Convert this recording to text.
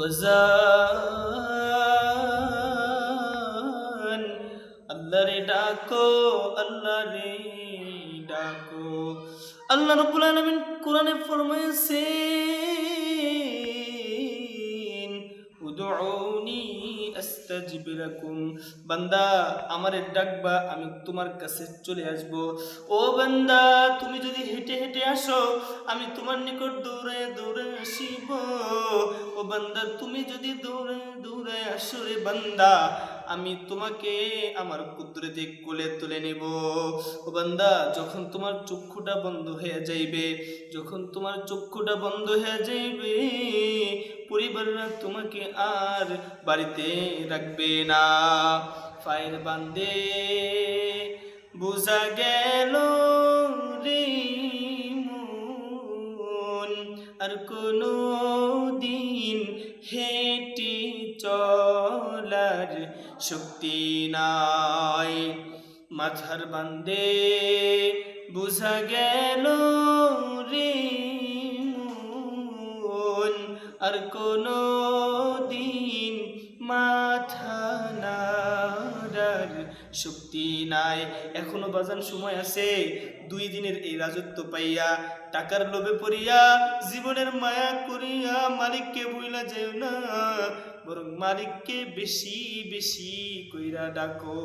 বাজান আল্লাহ রে ডাকো আল্লাহ রে ডাকো। আল্লাহ রব্বুল আলামিন কোরআনে লাকুম। বান্দা, আমারে ডাকবা, আমি তোমার কাছে চলে আসব। ও বান্দা, তুমি হেঁটে আসো, আমি তোমার নিকট দৌড়ে দৌড়ে আসিব। ও বান্দা, তুমি যদি দৌড়ে দৌড়ে আসো রে বান্দা, আমি তোমাকে আমার কুদরতে কোলে তুলে নেব। ও বান্দা, যখন তোমার চক্ষুটা বন্ধ হয়ে যাইবে, যখন তোমার চক্ষুটা বন্ধ হয়ে যাইবে, পরিবাররা তোমাকে আর বাড়িতে রাখবে না। ফায়ের বান্দে, বুঝা গেল? আর কোনো দিন হেঁটে চলার শক্তি নাই। মাথার বান্দে বুঝা গেল রে আর কোনো দিন শক্তি নাই। এখনও বাজান সময় আছে, দুই দিনের এই রাজত্ব পাইয়া টাকার লোভে পড়িয়া জীবনের মায়া করিয়া মালিককে বইলা যায় না, বরং মালিককে বেশি বেশি কইরা ডাকো।